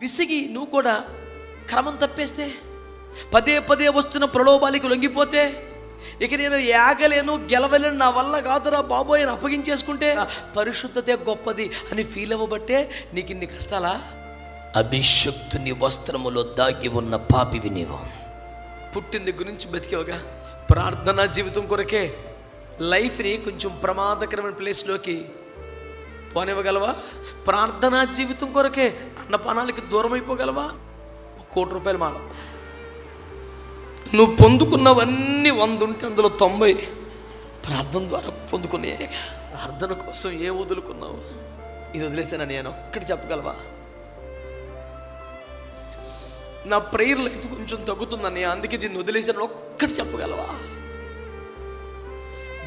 విసిగి నువ్వు కూడా క్రమం తప్పేస్తే పదే పదే వస్తున్న ప్రలోభాలకి లొంగిపోతే ఇక నేను యాగలేను గెలవలేను నా వల్ల కాదురా బాబోయ్ అని అప్పగించేసుకుంటే పరిశుద్ధతే గొప్పది అని ఫీల్ అవ్వబట్టే నీకు ఇన్ని కష్టాలా? అభిషక్తుని వస్త్రములో దాగి ఉన్న పాపివి నీవు. పుట్టిన దగ్గర నుంచి బతికేవగా. ప్రార్థనా జీవితం కొరకే లైఫ్ని కొంచెం ప్రమాదకరమైన ప్లేస్లోకి పోనివ్వగలవా? ప్రార్థనా జీవితం కొరకే అన్నపానాలకి దూరం అయిపోగలవా? కోటి రూపాయలు మాట నువ్వు పొందుకున్నవన్నీ వంద ఉంటే అందులో తొంభై. ప్రార్థన ద్వారా పొందుకునే ప్రార్థన కోసం ఏ వదులుకున్నావు? ఇది వదిలేసాను నేను? ఒక్కటి చెప్పగలవా? నా ప్రేయర్ లైఫ్ కొంచెం తగ్గుతుందని అందుకే దీన్ని వదిలేసాను ఒక్కటి చెప్పగలవా?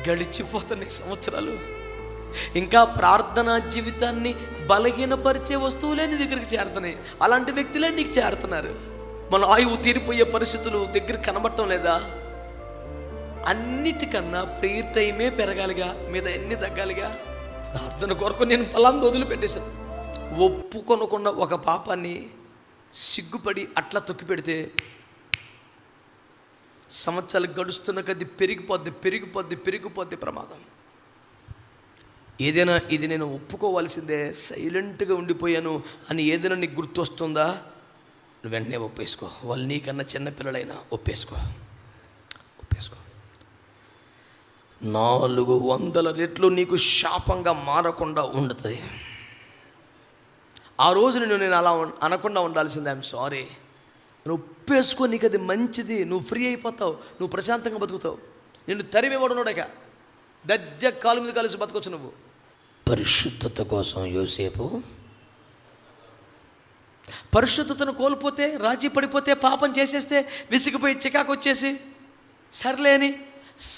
గడిచిపోతున్న సంవత్సరాలు ఇంకా ప్రార్థనా జీవితాన్ని బలహీనపరిచే వస్తువులే నీ దగ్గరికి చేరుతున్నాయి. అలాంటి వ్యక్తులే నీకు చేరుతున్నారు. మన ఆయువు తీరిపోయే పరిస్థితులు దగ్గర కనబడటం లేదా? అన్నిటికన్నా ప్రేయర్ టైమే పెరగాలిగా మీద ఎన్ని తగ్గాలిగా? ప్రార్థన కొరకు నేను పలాంది వదిలిపెట్టేశాను. ఒప్పుకొనకుండా ఒక పాపాన్ని సిగ్గుపడి అట్లా తొక్కి పెడితే సంవత్సరాలు గడుస్తున్న కొద్దీ పెరిగిపోద్ది పెరిగిపోద్ది పెరిగిపోద్ది ప్రమాదం. ఏదైనా ఇది నేను ఒప్పుకోవాల్సిందే సైలెంట్గా ఉండిపోయాను అని ఏదైనా నీకు గుర్తొస్తుందా? నువ్వు వెంటనే ఒప్పేసుకో. వాళ్ళు నీకన్నా చిన్నపిల్లలైనా ఒప్పేసుకో. ఒప్పేసుకో. నాలుగు వందల రెట్లు నీకు శాపంగా మారకుండా ఉండదు ఆ రోజు నేను నేను అలా అనకుండా ఉండాల్సిందే. ఐఎమ్ సారీ నువ్వు ఒప్పేసుకో నీకు అది మంచిది. నువ్వు ఫ్రీ అయిపోతావు. నువ్వు ప్రశాంతంగా బతుకుతావు. నిన్ను తరిమేవాడు ఉన్నాడక దజ్జ కాలు మీద కలిసి బతకొచ్చు నువ్వు. పరిశుద్ధత కోసం యోసేపు పరిశుద్ధతను కోల్పోతే రాజీ పడిపోతే పాపం చేసేస్తే విసిగిపోయి చికాకు వచ్చేసి సర్లే అని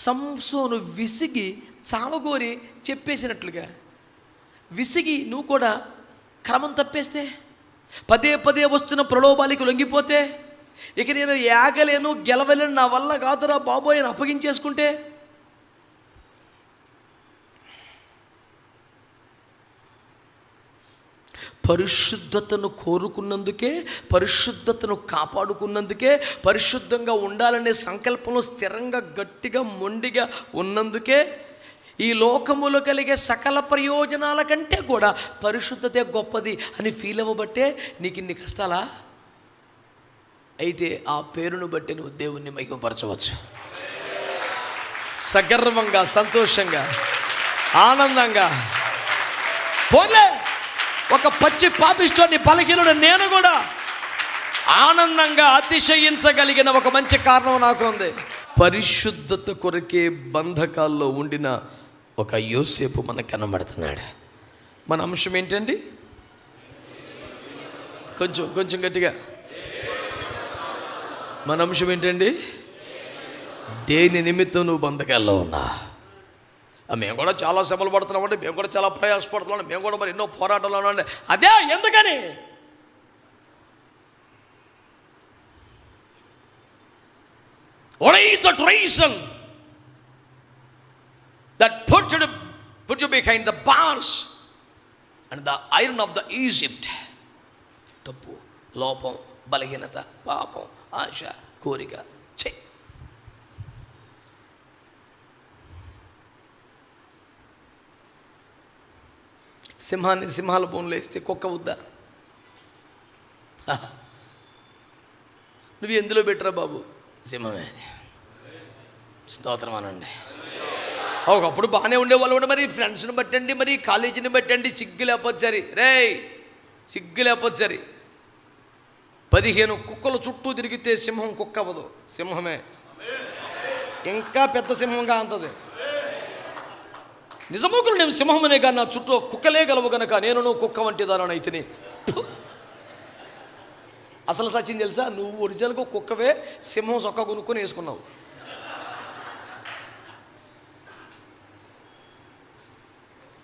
సంసోను విసిగి చావగోరి చెప్పేసినట్లుగా విసిగి నువ్వు కూడా క్రమం తప్పేస్తే పదే పదే వస్తున్న ప్రలోభాలకి లొంగిపోతే ఇక నేను ఏగలేను గెలవలేను నా వల్ల కాదురా బాబోయ్ అని అప్పగించేసుకుంటే పరిశుద్ధతను కోరుకున్నందుకే పరిశుద్ధతను కాపాడుకున్నందుకే పరిశుద్ధంగా ఉండాలనే సంకల్పంలో స్థిరంగా గట్టిగా మొండిగా ఉన్నందుకే ఈ లోకములో కలిగే సకల ప్రయోజనాల కంటే కూడా పరిశుద్ధతే గొప్పది అని ఫీల్ అవ్వబట్టే నీకు ఇన్ని కష్టాలా? అయితే ఆ పేరును బట్టి నువ్వు దేవుణ్ణి మహిమపరచవచ్చు. సగర్వంగా సంతోషంగా ఆనందంగా. పోలే ఒక పచ్చి పాపిస్తోని పలికిన నేను కూడా ఆనందంగా అతిశయించగలిగిన ఒక మంచి కారణం నాకు ఉంది. పరిశుద్ధత కొరకే బంధకాల్లో ఉండిన ఒక యోసేపు మనకు కనబడుతున్నాడు. మన అంశం ఏంటండి? కొంచెం కొంచెం గట్టిగా. మన అంశం ఏంటండి? దేని నిమిత్తం నువ్వు బంధకాల్లో ఉన్నా మేము కూడా చాలా శ్రమలు పడుతున్నామండి మేము కూడా చాలా ప్రయాసపడుతున్నాం. మేము కూడా మరి ఎన్నో పోరాటాలు ఉన్నామండి అదే ఎందుకని? What is that reason that put you, put you behind the bars and the iron of the Egypt? తప్పు లోపం బలహీనత పాపం ఆశ కోరిక చెయ్యి సింహాన్ని సింహాల బోన్లో వేస్తే కుక్క వద్దా. నువ్వు ఎందులో పెట్టరా బాబు? సింహమే. అది స్తోత్రం అనండి. ఒకప్పుడు బాగానే ఉండేవాళ్ళు కూడా మరి ఫ్రెండ్స్ని బట్టండి మరి కాలేజీని బట్టండి సిగ్గు లేకపోతే సరి. రేయ్ సిగ్గు లేకపోతే సరి. పదిహేను కుక్కలు చుట్టూ తిరిగితే సింహం కుక్క అవ్వదు. సింహమే. ఇంకా పెద్ద సింహంగా అంతది. నిజముకులు నేను సింహమనే కానీ నా చుట్టూ కుక్కలే గలవు గనక నేను కుక్క వంటి దాని అసలు సచిన్ తెలుసా? నువ్వు ఒరిజినల్గా కుక్కవే సింహం సొక్క కొనుక్కొని వేసుకున్నావు.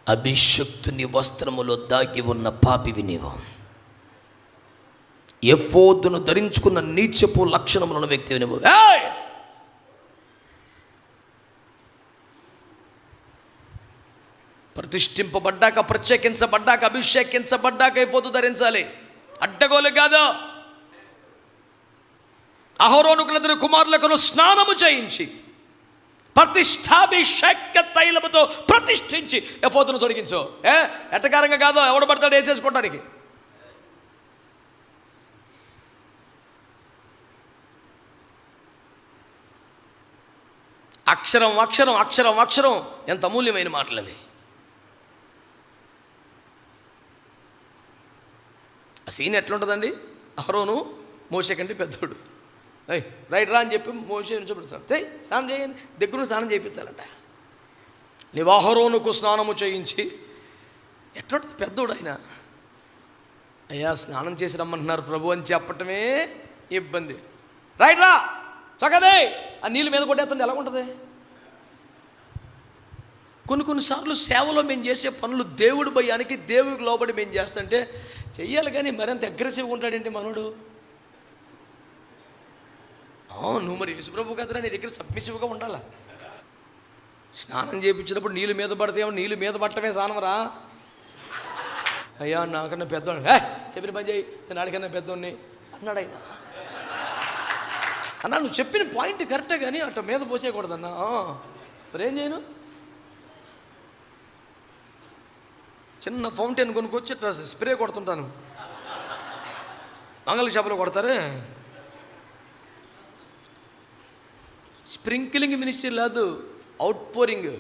అభిషక్తుని వస్త్రములో దాగి ఉన్న పాపివి నీవు. ఎఫోదును ధరించుకున్న నీచపు లక్షణములను వ్యక్తివి నువ్వు ఏయ్! ప్రతిష్ఠింపబడ్డాక ప్రత్యేకించబడ్డాక అభిషేకించబడ్డాక అయిపోతూ ధరించాలి. అడ్డగోలు కాదు. అహరోనుకులందరి కుమారులకు స్నానము చేయించి ప్రతిష్టాభిషేక తైలముతో ప్రతిష్ఠించి ఎఫోతును తొలగించు ఏ? ఎట్టకారంగా కాదు. ఎవడు పడతాడు? వేసేసుకోవడానికి అక్షరం అక్షరం అక్షరం అక్షరం. ఎంత అమూల్యమైన మాటలు ఆ సీన్ ఎట్లుంటుందండి? అహరోను మోసే కంటే పెద్దోడు. అయ్యి రైట్ రా అని చెప్పి మోసే నుంచోబెడతాను తెయ్ స్నానం చేయండి. దగ్గర స్నానం చేయించాలంట. నివాహరోనుకు స్నానము చేయించి ఎట్లుంటుంది పెద్దోడు ఆయన? అయ్యా స్నానం చేసి రమ్మంటున్నారు ప్రభు అని చెప్పటమే ఇబ్బంది. రైట్ రా చక్కదే! ఆ నీళ్ళు మీద కొట్టేస్తుంది ఎలా ఉంటుంది? కొన్ని కొన్నిసార్లు సేవలో మేము చేసే పనులు దేవుడి భయానికి దేవుడికి లోబడి మేము చేస్తుంటే చెయ్యాలి కానీ మరింత అగ్రెసివ్గా ఉంటాడేంటి మనోడు? నువ్వు మరి యేసుప్రభు కదరా నీ దగ్గర సబ్మిసివ్గా ఉండాలా? స్నానం చేయించినప్పుడు నీళ్ళు మీద పడతాయేమో నీళ్ళు మీద పట్టమే స్నానం రా అయ్యా నాకన్నా పెద్దోడు ఏ చెప్పిన పని చేయి నేను నాడికన్నా పెద్దోడిని. అన్నాడు ఆయన అన్నా నువ్వు చెప్పిన పాయింట్ కరెక్టే కానీ అట్ట మీద పోసేయకూడదన్నా. మరేం చేయను? చిన్న ఫౌంటైన్ కొనుక్కొచ్చి ఇట్లా స్ప్రే కొడుతుంటాను. మంగళ చేపలు కొడతారే? స్ప్రింక్లింగ్ మినిస్ట్రీ లేదు అవుట్ పోరింగ్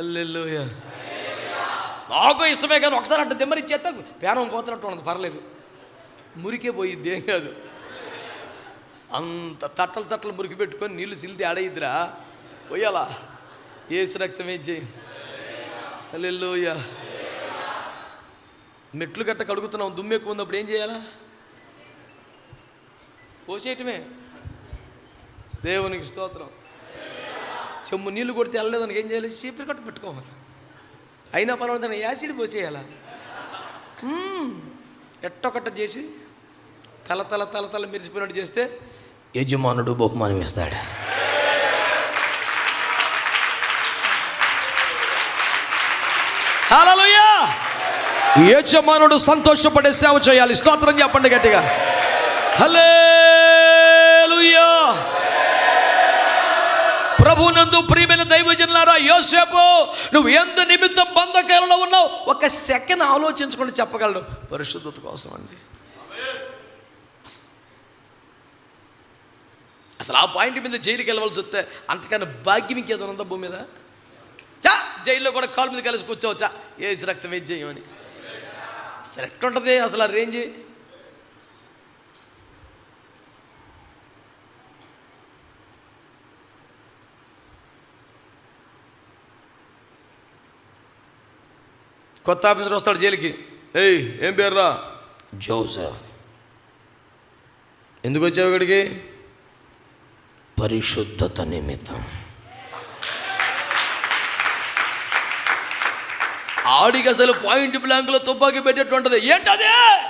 అల్లెల్లోయ నాకు ఇష్టమే కానీ ఒకసారి అట్ట దిమ్మరిచ్చేస్తే పేరం పేనం పోతున్నట్టు ఉండదు పర్లేదు. మురికే పోయిద్ది ఏం కాదు. అంత తట్టలు తట్టలు మురికి పెట్టుకొని నీళ్ళు సిల్ది ఆడయిద్దిరా పోయాలా ఏసు రక్తం ఏం చేయి? అల్లెల్లోయ మెట్లు గట్ట కడుగుతున్నాం దుమ్ము ఎక్కువ ఉన్నప్పుడు ఏం చేయాలా? పోసేయటమే దేవునికి స్తోత్రం. చెమ్ము నీళ్ళు కొడితే వెళ్ళలేదానికి ఏం చేయాలి? చీపురు కట్ట పెట్టుకోవాలి. అయినా పర్వాలేదు యాసిడ్ పోసేయాలా? మ్మ్. ఎట్టొకట్ట చేసి తల తల తల తల మెరిసిపోయినట్టు చేస్తే యజమానుడు బహుమానం ఇస్తాడు. హల్లెలూయా! యజమానుడు సంతోషపడే సేవ చేయాలి. స్తోత్రం చెప్పండి గట్టిగా. హల్లెలూయా! ప్రభునందు ప్రియమైన దైవజనులారా యోసేపు నువ్వు ఎంత నిమిత్తం బంధకాలలో ఉన్నావు? ఒక సెకండ్ ఆలోచించుకొని చెప్పగలడు. పరిశుద్ధత కోసం అండి అసలు ఆ పాయింట్ మీద జైలుకి వెళ్ళవలసి వస్తే అంతకన్నా భాగ్యం ఇంకేదో ఉందా భూమి మీద? చా జైల్లో కూడా కాలు మీద కలిసి కూర్చోవచ్చా? ఏ రక్తం ఏం చేయమని అసలు ఎట్లుంటుంది అసలు ఆ రేంజ్ కొత్త ఆఫీసర్ వస్తాడు జైలుకి. ఏయ్ ఏం పేర్రా? జోసెఫ్. ఎందుకు వచ్చావు ఇక్కడికి? పరిశుద్ధత నిమిత్తం. ఆడికి అసలు పాయింట్ బ్లాంక్లో తుపాకీ పెట్టేటువంటిది. ఏంటదే?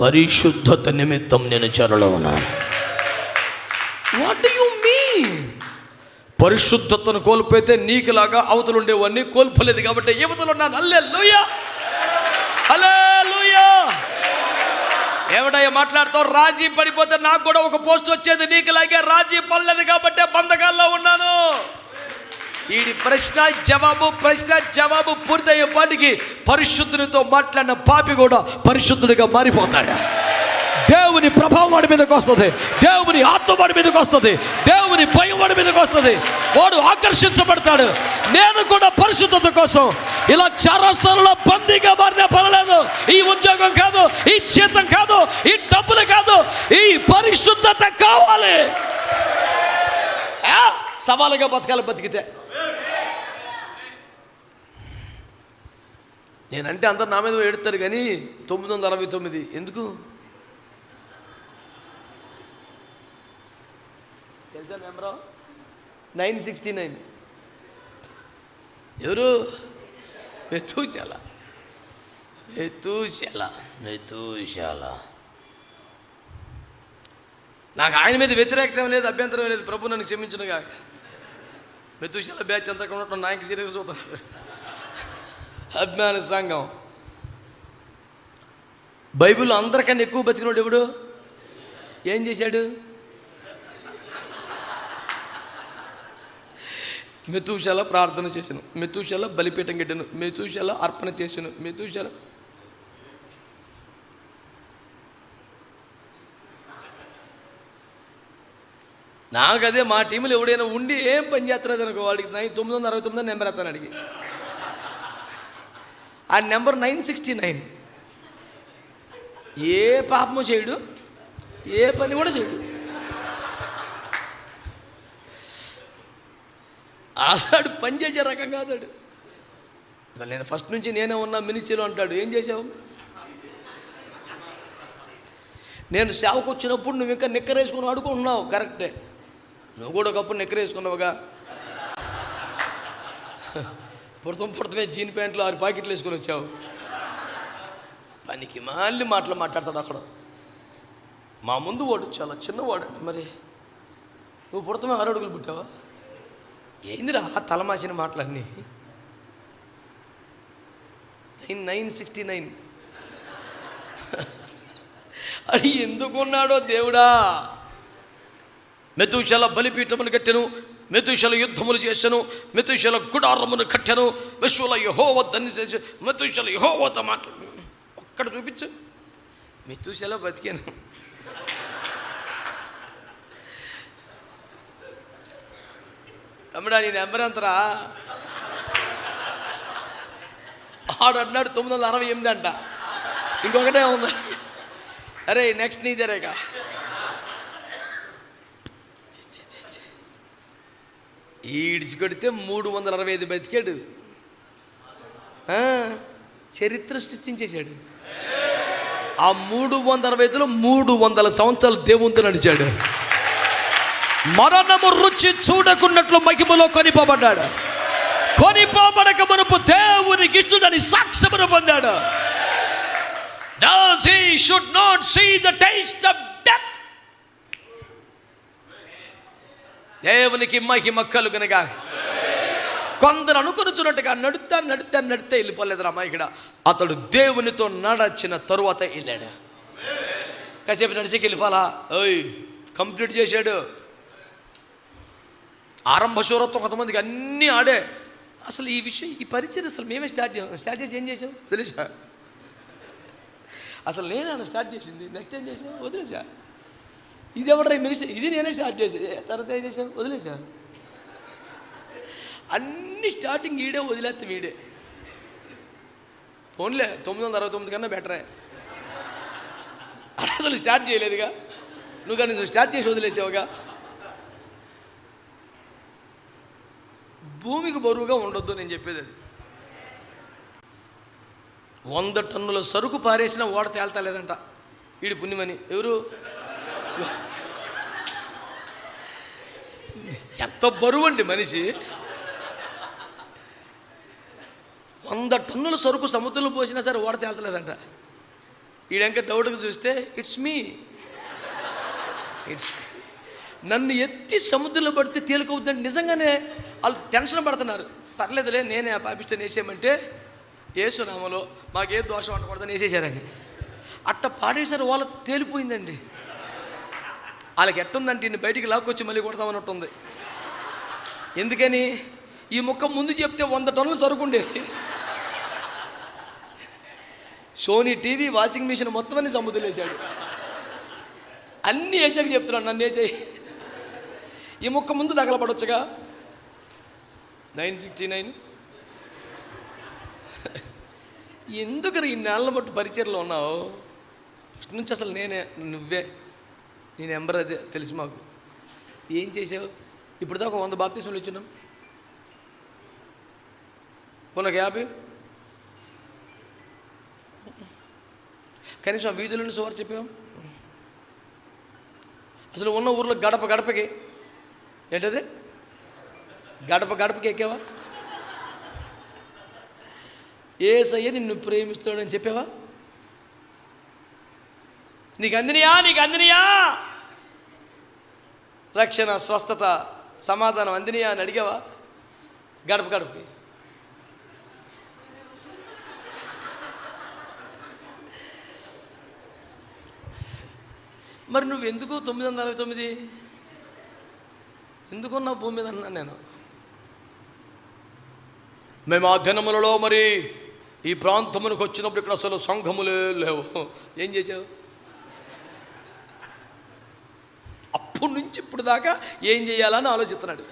పరిశుద్ధత నిమిత్తం నేను చెరలో ఉన్నాను. వాట్ యు మీన్ పరిశుద్ధతను కోల్పోతే నీకులాగా అవతలు ఉండేవన్నీ కోల్పోలేదు కాబట్టి యువతలు ఉన్నాను. అల్లే లోయ హలో ఏమిటయ్యా మాట్లాడుతావు? రాజీ పడిపోతే నాకు కూడా ఒక పోస్ట్ వచ్చేది. నీకులాగే రాజీ పడలేదు కాబట్టి బంధకాల్లో ఉన్నాను. వీడి ప్రశ్న జవాబు ప్రశ్న జవాబు పూర్తయ్యే పాటికి పరిశుద్ధునితో మాట్లాడిన పాపి కూడా పరిశుద్ధుడిగా మారిపోతాడు. దేవుని ప్రభావం వాడి మీదకి వస్తుంది. దేవుని ఆత్మ వాడి మీదకి వస్తుంది. దేవుని భయం వాడి మీదకి వస్తుంది. వాడు ఆకర్షించబడతాడు. నేను కూడా పరిశుద్ధత కోసం ఇలా చరసలలో బందీగా మారిన పర్వాలేదు. ఈ ఉద్యోగం కాదు ఈ జీతం కాదు ఈ డబ్బులు కాదు ఈ పరిశుద్ధత కావాలి. ఆ, సవాలుగా బతకాలి బతికితే. నేనంటే అందరు నా మీద ఎడతారు కానీ తొమ్మిది వందల అరవై తొమ్మిది. ఎందుకు? Number nine sixty nine. ఎవరు? మెతూచల మెతూచల మెతూశాల నాకు ఆయన మీద వ్యతిరేకత లేదు అభ్యంతరం లేదు. ప్రభు నన్ను క్షమించును కాక మెతుశాల బ్యాచ్ అంతా ఉన్నట్టు నాయకు సీరియస్ చూస్తున్నారు. అభిమాన సంఘం. బైబిల్లో అందరికన్నా ఎక్కువ బతికినోడు ఎవడు? ఏం చేశాడు? మెతుశాల ప్రార్థన చేశాను. మెతుశాల బలిపీఠం కట్టాను. మెతుశాల అర్పణ చేశాను. మెతుశాల నాకు అదే మా టీంలో ఎవడైనా ఉండి ఏం పని చేస్తున్నది అనుకో వాడికి నైన్ తొమ్మిది వందల అరవై తొమ్మిది నెంబర్ ఎత్తాను అడిగి. ఆ నెంబర్ నైన్ సిక్స్టీ నైన్. ఏ పాపము చేయడు. ఏ పని కూడా చేయడు. ఆసాడు పని చేసే రకం కాదాడు అసలు నేను ఫస్ట్ నుంచి నేనే ఉన్నా మినిస్ట్రీలో అంటాడు ఏం చేసావు నేను సేవకు వచ్చినప్పుడు నువ్వు ఇంకా నిక్కరేసుకుని అడుగుంటున్నావు కరెక్టే నువ్వు కూడా ఒకప్పుడు నిక్కరేసుకున్నావుగా. పుడతం పుడతమే జీన్ ప్యాంట్లు ఆరు ప్యాకెట్లు వేసుకొని వచ్చావు. పనికి మళ్ళీ మాటలు మాట్లాడతాడు అక్కడ. మా ముందు వాడు చాలా చిన్నవాడు. మరి నువ్వు పుడతమే ఆరు అడుగులు పుట్టావా? ఏందిరా ఆ తలమాసిన మాటలన్నీ? Nine nine sixty nine. అది ఎందుకున్నాడో దేవుడా? మెతుశల బలిపీఠమును కట్టెను మెతుశల యుద్ధములు చేశాను మెతుశల గుడారమును కట్టెను విశ్వల యహోవద్దని చేసి మెతుశల యహోవత మాట ఒక్కడ చూపించు. మెతుశల బతికాను. తమ్ముడా నీ నెంబర్ ఎంతరా? ఆడు అన్నాడు తొమ్మిది వందల అరవై ఎనిమిది అంట. ఇంకొకటే ఉంది. అరే నెక్స్ట్ నీదేరేక ఈడ్చి కొడితే మూడు వందల అరవై ఐదు బతికాడు. చరిత్ర సృష్టించేశాడు. ఆ మూడు వందల అరవై ఐదులో మూడు వందల సంవత్సరాలు దేవునితో నడిచాడు. మరణము రుచి చూడకున్నట్లు మహిమలో కొనిపోబడ్డాడు. కొనిపోబడక మనపు దేవునికి ఇష్టడని సాక్ష్యమును పొందాడు. Thus he should not see the taste of death. దేవునికి మహిమ కలుగునగా. కొందరు అనుకునుచున్నట్టుగా నడుతా నడితే నడితే వెళ్ళిపోలేదు రామా ఇక్కడ. అతడు దేవునితో నడచిన తరువాత వెళ్ళాడు. కాసేపు నడిచికి వెళ్ళిపోలా ఓయ్ కంప్లీట్ చేశాడు. ఆరంభ శూరత్వం కొంతమందికి అన్నీ ఆడే. అసలు ఈ విషయం ఈ పరిచయం అసలు మేమే స్టార్ట్ చేసాం స్టార్ట్ చేసి ఏం చేసాం తెలుసా? అసలు నేనే స్టార్ట్ చేసింది నెక్స్ట్ ఏం చేసాం వదిలేసా. ఇది ఎవరు మినిస్టర్? ఇది నేనే స్టార్ట్ చేసా తర్వాత ఏం చేసాం వదిలేసా. అన్ని స్టార్టింగ్ ఈడే వదిలేస్తే వీడే. ఫోన్లే తొమ్మిది వందల అరవై తొమ్మిది కన్నా బెటరే. అసలు స్టార్ట్ చేయలేదుగా. నువ్వు కానీ స్టార్ట్ చేసి వదిలేసావుగా? భూమికి బరువుగా ఉండొద్దు నేను చెప్పేది అది. వంద టన్నుల సరుకు పారేసిన ఓడ తేల్తలేదంట. ఈడు పుణ్యమని. ఎవరు? ఎంత బరువు అండి మనిషి. వంద టన్నుల సరుకు సముద్రంలో పోసినా సరే ఓడ తేల్తలేదంట. ఈడంక డౌట్గా చూస్తే ఇట్స్ మీ. ఇట్స్ నన్ను ఎత్తి సముద్రంలో పడితే తేలికవుద్దంటే నిజంగానే వాళ్ళు టెన్షన్ పడుతున్నారు. పర్లేదులే నేనే ఆ పాపిస్తాను వేసేయమంటే ఏసునామలో మాకే దోషం అనకూడదని వేసేసారండి అట్ట పాడేశారు వాళ్ళ తేలిపోయిందండి. వాళ్ళకి ఎట్టుందంటే నేను బయటికి లాక్కొచ్చి మళ్ళీ కొడదామన్నట్టుంది. ఎందుకని? ఈ ముక్క ముందు చెప్తే వంద టన్నులు సరుకుండేది. సోనీ టీవీ వాషింగ్ మిషన్ మొత్తం అన్ని సముద్రలేశాడు అన్నీ వేసాక చెప్తున్నాడు నన్ను వేసేయి. ఈ ముక్క ముందు తగలపడొచ్చుగా నైన్ సిక్స్టీ నైన్. ఎందుకు ఈ నెలల మట్టు పరిచయలో ఉన్నావు? ఫస్ట్ నుంచి అసలు నేనే నువ్వే. నీ నెంబర్ అదే తెలుసు మాకు. ఏం చేసావు? ఇప్పుడు దాకా వంద బాప్తీసులు ఇచ్చున్నాం. కొనకు యాభై కనీసం ఆ వీధులను సువారు చెప్పాం అసలు ఉన్న ఊర్లో గడప గడపకి. ఏంటది? గడప గడపకి ఎక్కావా? ఏసయ్య నిన్ను ప్రేమిస్తున్నాడని చెప్పావా? నీకు అందినయా నీకు అందినయా రక్షణ స్వస్థత సమాధానం అందినయా అని అడిగావా? గడప గడపకి. మరి నువ్వు ఎందుకు తొమ్మిది వందల అరవై తొమ్మిది? ఎందుకున్నావు భూమి మీద అన్నా నేను. మేము ఆ దినములలో మరి ఈ ప్రాంతమునికి వచ్చినప్పుడు ఇక్కడ అసలు సంఘములే లేవు. ఏం చేసావు అప్పటి నుంచి ఇప్పుడు దాకా ఏం చేయాలని ఆలోచిస్తున్నాడు.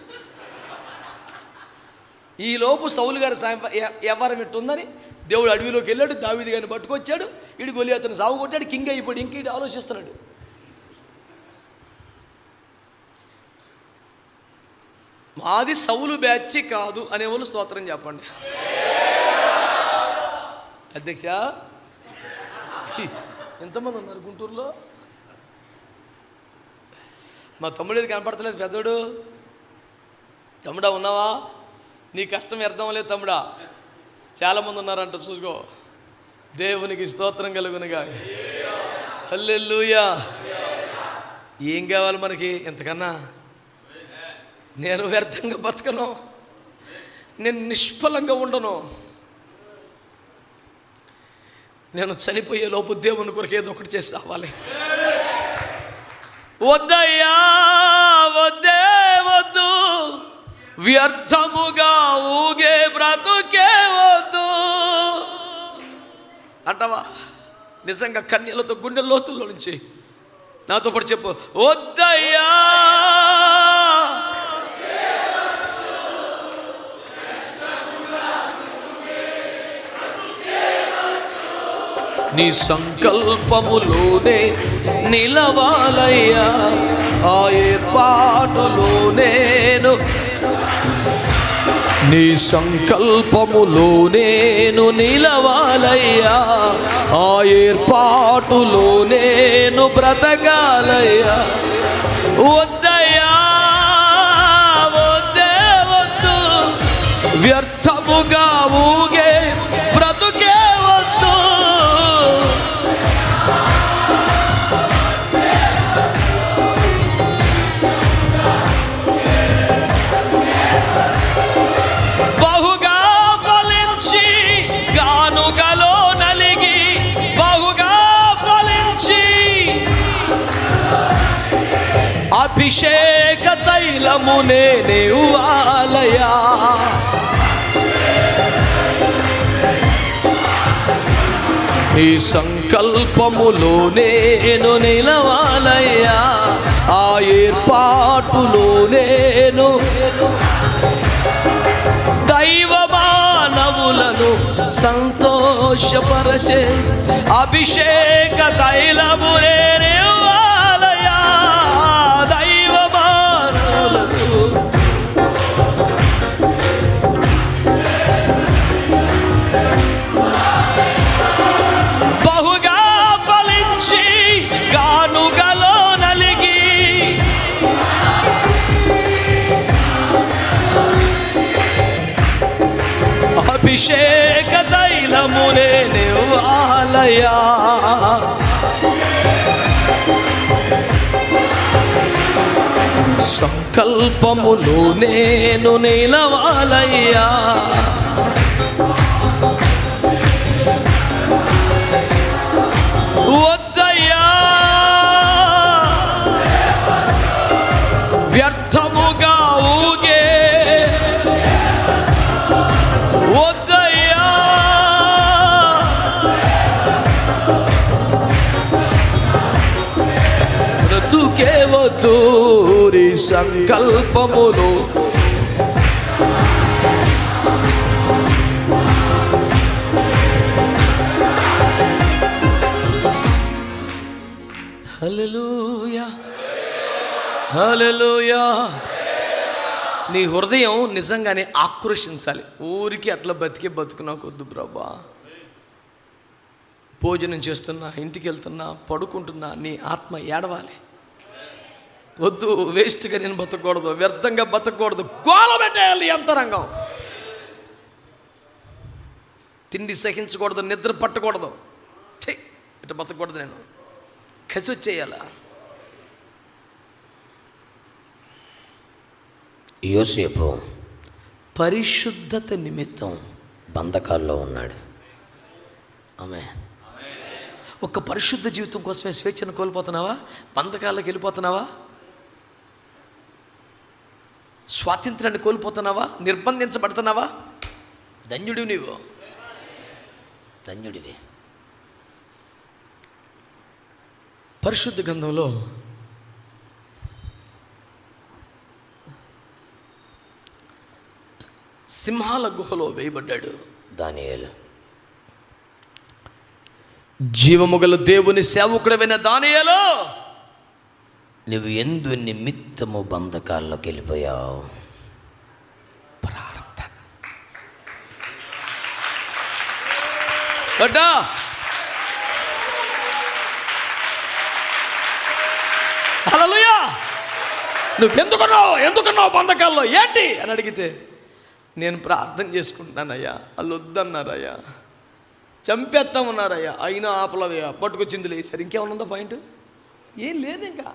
ఈలోపు సౌలు గారి సాయం వ్యవహారం ఎట్టుందని దేవుడు అడవిలోకి వెళ్ళాడు దావిది గారిని పట్టుకొచ్చాడు ఇడి గొలి అతను సాగు కొట్టాడు కింగ్ అయిపోయాడు ఇంక ఇటు ఆలోచిస్తున్నాడు. మాది సౌలు బ్యాచ్ కాదు అనేవాళ్ళు స్తోత్రం చెప్పండి. అధ్యక్ష ఎంతమంది ఉన్నారు గుంటూరులో? మా తమ్ముడు ఇది కనపడతలేదు పెద్దోడు. తమ్ముడా ఉన్నావా? నీ కష్టం వ్యర్థం లేదు తమ్ముడా. చాలామంది ఉన్నారంట చూసుకో. దేవునికి స్తోత్రం కలుగునుగా. హల్లెలూయా. ఏం కావాలి మనకి? ఎంతకన్నా నేను వ్యర్థంగా బతకను. నేను నిష్ఫలంగా ఉండను. నేను చనిపోయే లోపు దేవుని కొరకు ఏదో ఒకటి చేసి రావాలి. వద్దయ్యా వద్దే వద్దు. వ్యర్థముగా ఊగే బ్రతుకే వద్దు. అంటావా? నిజంగా కన్యలతో గుండె లోతుల్లో నుంచి. నాతో పాటు చెప్పు. వద్దయ్యా నీ సంకల్పములోనే నిలవాలయ్యా. ఆ ఏర్పాటులో నేను నీ సంకల్పములో నేను నిలవాలయ్యా. ఆ ఏర్పాటులో నేను బ్రతకాలయ్యా. నేనే ఆలయా నీ సంకల్పములో నేను నిలవాలయ్యా. ఆ ఏర్పాటులో నేను దైవ మానవులను సంతోషపరచే అభిషేక తైలము సంకల్పములో నేను నిలవాలయ్యా. సంకల్పములు హల్లెలూయా. హల్లెలూయా. నీ హృదయం నిజంగానే ఆక్రోషించాలి ఊరికి అట్లా బతికే బతుకునా కొద్దు ప్రభా. భోజనం చేస్తున్నా ఇంటికి వెళ్తున్నా పడుకుంటున్నా నీ ఆత్మ ఏడవాలి. వద్దు వేస్ట్గా నేను బతకూడదు వ్యర్థంగా బతకూడదు. గోల పెట్టేయాలి అంతరంగం. తిండి సహించకూడదు నిద్ర పట్టకూడదు. ఛీ, ఇట్లా బతకూడదు నేను. కసి వచ్చేయాలా? యోసేపు పరిశుద్ధత నిమిత్తం బంధకాల్లో ఉన్నాడు. ఆమె ఒక పరిశుద్ధ జీవితం కోసమే స్వేచ్ఛను కోల్పోతున్నావా? బంధకాలకు వెళ్ళిపోతున్నావా? స్వాతంత్రాన్ని కోల్పోతున్నావా? నిర్బంధించబడుతున్నావా? ధన్యుడివి నీవు. ధన్యుడివి. పరిశుద్ధ గంధంలో సింహాల గుహలో వేయబడ్డాడు దానియేలు. జీవముగల దేవుని సేవకుడమైన దానియేలో. నువ్వు ఎందు నిమిత్తము బంధకాల్లోకి వెళ్ళిపోయావు ప్రార్థన గడ్డా నువ్వెందుకున్నావు? ఎందుకున్నావు బంధకాల్లో? ఏంటి? అని అడిగితే నేను ప్రార్థన చేసుకుంటున్నానయ్యా. వాళ్ళు వద్దన్నారయ్యా. చంపేస్తామన్నారయ్యా అయినా ఆపలదయ్యా. పట్టుకొచ్చింది లేదు లేసారు ఇంకేమన్నా పాయింట్? ఏం లేదు ఇంకా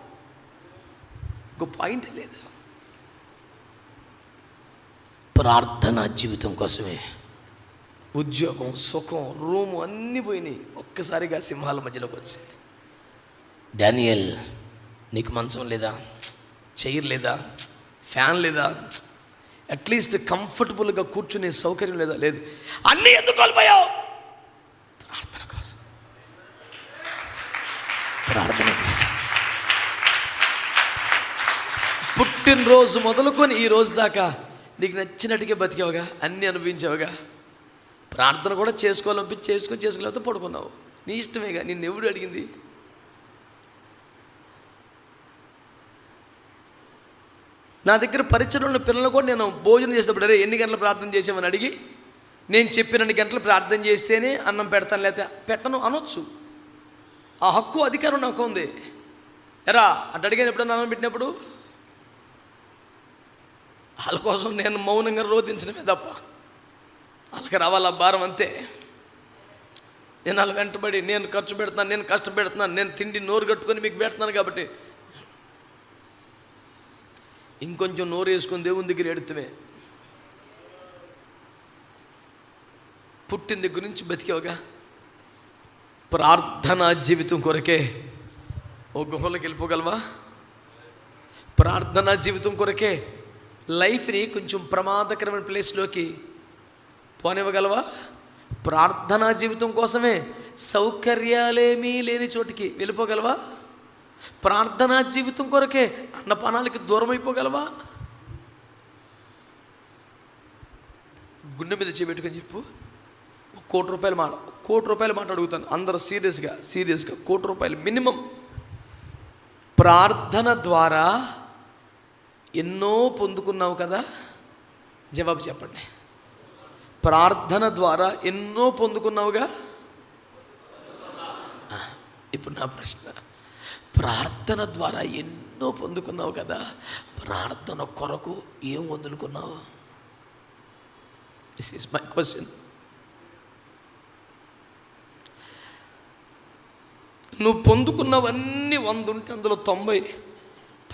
ఇంకో పాయింట్ లేదు. ప్రార్థనా జీవితం కోసమే. ఉద్యోగం సుఖం రూము అన్నీ పోయినాయి. ఒక్కసారిగా సింహాల మధ్యలోకి వచ్చి డానియల్ నీకు మంచం లేదా? చైర్ లేదా? ఫ్యాన్ లేదా? అట్లీస్ట్ కంఫర్టబుల్గా కూర్చునే సౌకర్యం లేదా? లేదు. అన్నీ ఎందుకు కోల్పోయావు ప్రార్థన కోసం ప్రార్థన కోసం పుట్టినరోజు మొదలుకొని ఈ రోజు దాకా నీకు నచ్చినట్టుగా బతికావుగా అన్నీ అనుభవించావుగా. ప్రార్థన కూడా చేసుకోవాలనిపించి చేసుకొని చేసుకోలేకపోతే పడుకున్నావు. నీ ఇష్టమేగా నిన్ను ఎవడు అడిగింది? నా దగ్గర పరిచయంలో ఉన్న పిల్లలు కూడా నేను భోజనం చేసేటప్పుడు అరే ఎన్ని గంటలు ప్రార్థన చేసామని అడిగి నేను చెప్పినన్ని గంటలు ప్రార్థన చేస్తేనే అన్నం పెడతాను లేకపోతే పెట్టను అనొచ్చు. ఆ హక్కు అధికారం నాకు ఉంది ఎరా అటు అడిగాను ఎప్పుడన్నా అన్నం పెట్టినప్పుడు? వాళ్ళ కోసం నేను మౌనంగా రోధించడమే తప్ప వాళ్ళకి రావాల భారం అంతే. నేను వాళ్ళ వెంటబడి నేను ఖర్చు పెడుతున్నాను నేను కష్టపెడుతున్నాను నేను తిండి నోరు కట్టుకొని మీకు పెడుతున్నాను కాబట్టి. ఇంకొంచెం నోరు వేసుకుని దేవుని దగ్గర ఎడుతుమే పుట్టిన దగ్గర నుంచి బతికావుగా. ప్రార్థనా జీవితం కొరకే. ఓ గుహలోకి వెళ్ళిపోగలవా? ప్రార్థనా జీవితం కొరకే. లైఫ్ని కొంచెం ప్రమాదకరమైన ప్లేస్లోకి పోనివ్వగలవా? ప్రార్థనా జీవితం కోసమే సౌకర్యాలేమీ లేని చోటికి వెళ్ళిపోగలవా? ప్రార్థనా జీవితం కొరకే అన్నపానాలకి దూరం అయిపోగలవా గుండె మీద చేపెట్టుకొని చెప్పు. కోటి రూపాయలు మాట కోటి రూపాయలు మాట అడుగుతాను. అందరూ సీరియస్గా సీరియస్గా కోటి రూపాయలు మినిమం. ప్రార్థన ద్వారా ఎన్నో పొందుకున్నావు కదా? జవాబు చెప్పండి. ప్రార్థన ద్వారా ఎన్నో పొందుకున్నావుగా? ఇప్పుడు నా ప్రశ్న. ప్రార్థన ద్వారా ఎన్నో పొందుకున్నావు కదా? ప్రార్థన కొరకు ఏం వదులుకున్నావు? దిస్ ఈస్ మై క్వశ్చన్ నువ్వు పొందుకున్నవన్నీ వంద ఉంటే అందులో తొంభై.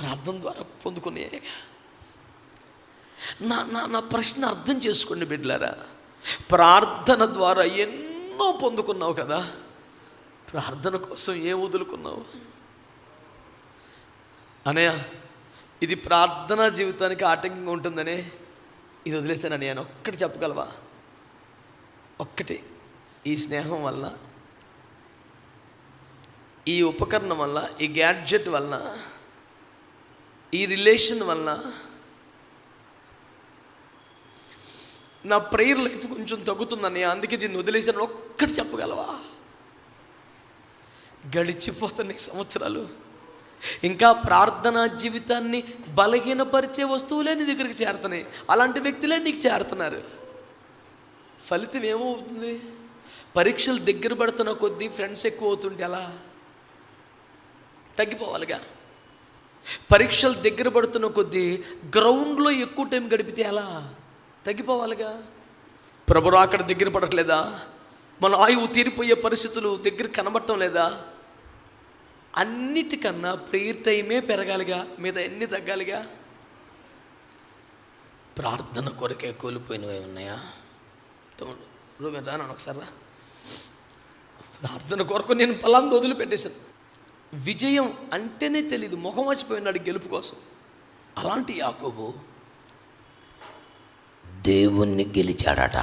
ప్రార్థన ద్వారా పొందుకునేగా నా నా నా ప్రశ్న అర్థం చేసుకోండి బిడ్డలారా. ప్రార్థన ద్వారా ఎన్నో పొందుకున్నావు కదా. ప్రార్థన కోసం ఏం వదులుకున్నావు? అనయ్య ఇది ప్రార్థనా జీవితానికి ఆటంకంగా ఉంటుందనే ఇది వదిలేశానని నేను ఒక్కటి చెప్పగలవా? ఒక్కటి. ఈ స్నేహం వల్ల ఈ ఉపకరణం వల్ల ఈ గ్యాడ్జెట్ వల్ల ఈ రిలేషన్ వల్ల నా ప్రేయర్ లైఫ్ కొంచెం తగ్గుతుందని అందుకే దీన్ని వదిలేసాను ఒక్కటి చెప్పగలవా? గడిచిపోతున్న సంవత్సరాలు ఇంకా ప్రార్థనా జీవితాన్ని బలహీనపరిచే వస్తువులే నీ దగ్గరికి చేరుతున్నాయి. అలాంటి వ్యక్తులే నీకు చేరుతున్నారు. ఫలితం ఏమవుతుంది? పరీక్షలు దగ్గర పడుతున్న కొద్దీ ఫ్రెండ్స్ ఎక్కువ అవుతుంటే ఎలా? తగ్గిపోవాలిగా. పరీక్షలు దగ్గర పడుతున్న కొద్దీ గ్రౌండ్లో ఎక్కువ టైం గడిపితే ఎలా? తగ్గిపోవాలిగా? ప్రభు అక్కడ దగ్గర పడట్లేదా? మన ఆయువు తీరిపోయే పరిస్థితులు దగ్గర కనబడటం లేదా? అన్నిటికన్నా ప్రేయర్ టైమే పెరగాలిగా మీద ఎన్ని తగ్గాలిగా? ప్రార్థన కొరకే కోల్పోయినవి ఉన్నాయా? తమ్ముడు రూమెన్ రా ఒకసారి రా. ప్రార్థన కొరకు నేను పలాంది వదిలిపెట్టేశాను. విజయం అంటేనే తెలియదు ముఖం వచ్చిపోయినాడు గెలుపు కోసం. అలాంటి యాకోబు దేవుణ్ణి గెలిచాడట.